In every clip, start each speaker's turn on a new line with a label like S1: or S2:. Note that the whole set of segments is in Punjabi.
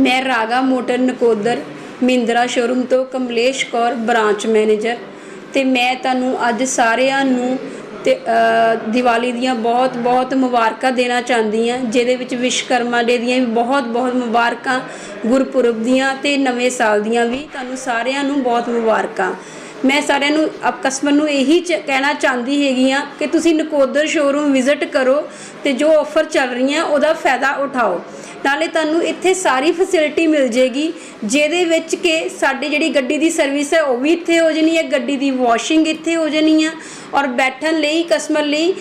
S1: ਮੈਂ ਰਾਗਾ ਮੋਟਰ ਨਕੋਦਰ ਮਹਿੰਦਰਾ ਸ਼ੋਰੂਮ ਤੋਂ ਕਮਲੇਸ਼ ਕੌਰ ਬ੍ਰਾਂਚ ਮੈਨੇਜਰ ਤੇ ਮੈਂ ਤੁਹਾਨੂੰ ਅੱਜ ਸਾਰਿਆਂ ਨੂੰ ਤੇ ਦੀਵਾਲੀ ਦੀਆਂ ਬਹੁਤ ਬਹੁਤ ਮੁਬਾਰਕਾਂ ਦੇਣਾ ਚਾਹੁੰਦੀ ਹਾਂ, ਜਿਹਦੇ ਵਿੱਚ ਵਿਸ਼ਕਰਮਾ ਡੇ ਦੀਆਂ ਵੀ ਬਹੁਤ ਬਹੁਤ ਮੁਬਾਰਕਾਂ, ਗੁਰਪੁਰਬ ਦੀਆਂ ਤੇ ਨਵੇਂ ਸਾਲ ਦੀਆਂ ਵੀ ਤੁਹਾਨੂੰ ਸਾਰਿਆਂ ਨੂੰ ਬਹੁਤ ਮੁਬਾਰਕਾਂ। ਮੈਂ ਸਾਰਿਆਂ ਨੂੰ, ਅਪ, ਕਸਟਮਰ ਨੂੰ ਇਹੀ ਚ- ਕਹਿਣਾ ਚਾਹੁੰਦੀ ਹੈਗੀ ਆ ਕਿ ਤੁਸੀਂ ਨਕੋਦਰ ਸ਼ੋਰੂਮ ਵਿਜ਼ਿਟ ਕਰੋ ਤੇ ਜੋ ਆਫਰ ਚੱਲ ਰਹੀਆਂ ਉਹਦਾ ਫਾਇਦਾ ਉਠਾਓ। ਨਾਲੇ ਤੁਹਾਨੂੰ ਇੱਥੇ ਸਾਰੀ ਫੈਸਿਲਿਟੀ ਮਿਲ ਜੇਗੀ, ਜਿਹਦੇ ਵਿੱਚ ਕਿ ਸਾਡੀ ਜਿਹੜੀ ਗੱਡੀ ਦੀ ਸਰਵਿਸ ਹੈ, ਉਹ ਵੀ ਇੱਥੇ ਹੋ ਜਣੀ ਹੈ, ਗੱਡੀ ਦੀ ਵਾਸ਼ਿੰਗ ਇੱਥੇ ਹੋ ਜਣੀ ਆ, ਔਰ ਬੈਠਣ ਲਈ ਕਸਟਮਰ ਲਈ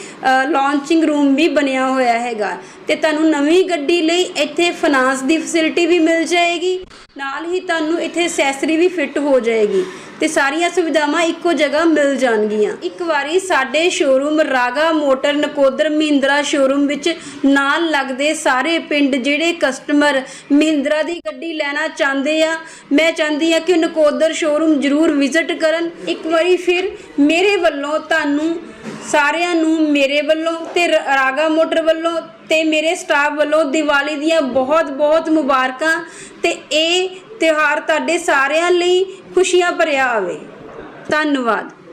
S1: ਲਾਂਚਿੰਗ ਰੂਮ ਵੀ ਬਣਿਆ ਹੋਇਆ ਹੈਗਾ। ਤੇ ਤੁਹਾਨੂੰ ਨਵੀਂ ਗੱਡੀ ਲਈ ਇੱਥੇ ਫਾਈਨਾਂਸ ਦੀ ਫੈਸਿਲਿਟੀ ਵੀ ਮਿਲ ਜਾਏਗੀ, ਨਾਲ ਹੀ ਤੁਹਾਨੂੰ ਇੱਥੇ ਅਸੈਸਰੀ ਵੀ ਫਿੱਟ ਹੋ ਜਾਏਗੀ। ਤੇ ਸਾਰੀਆਂ ਸੁਵਿਧਾਵਾਂ ਇੱਕੋ ਜਗ੍ਹਾ ਮਿਲ ਜਾਣਗੀਆਂ। ਇੱਕ ਵਾਰੀ ਸਾਡੇ showroom Raga Motor Nakodar Mahindra showroom ਵਿੱਚ ਨਾਲ ਲੱਗਦੇ ਸਾਰੇ ਪਿੰਡ ਜਿਹੜੇ ਕਸਟਮਰ ਮਹਿੰਦਰਾ ਦੀ ਗੱਡੀ ਲੈਣਾ ਚਾਹੁੰਦੇ ਆ, ਮੈਂ ਚਾਹੁੰਦੀ ਆ ਕਿ ਨਕੋਦਰ ਸ਼ੋਰੂਮ ਜ਼ਰੂਰ ਵਿਜ਼ਿਟ ਕਰਨ। ਇੱਕ ਵਾਰੀ ਫਿਰ ਮੇਰੇ ਵੱਲੋਂ ਤੁਹਾਨੂੰ ਸਾਰਿਆਂ ਨੂੰ ਮੇਰੇ ਵੱਲੋਂ ਤੇ ਰਾਗਾ ਮੋਟਰ ਵੱਲੋਂ ਤੇ ਮੇਰੇ ਸਟਾਫ ਵੱਲੋਂ ਦੀਵਾਲੀ ਦੀਆਂ ਬਹੁਤ ਬਹੁਤ ਮੁਬਾਰਕਾਂ ਤੇ ਇਹ ਤਿਉਹਾਰ ਤੁਹਾਡੇ ਸਾਰਿਆਂ ਲਈ ਖੁਸ਼ੀਆਂ ਭਰਿਆ ਆਵੇ। ਧੰਨਵਾਦ।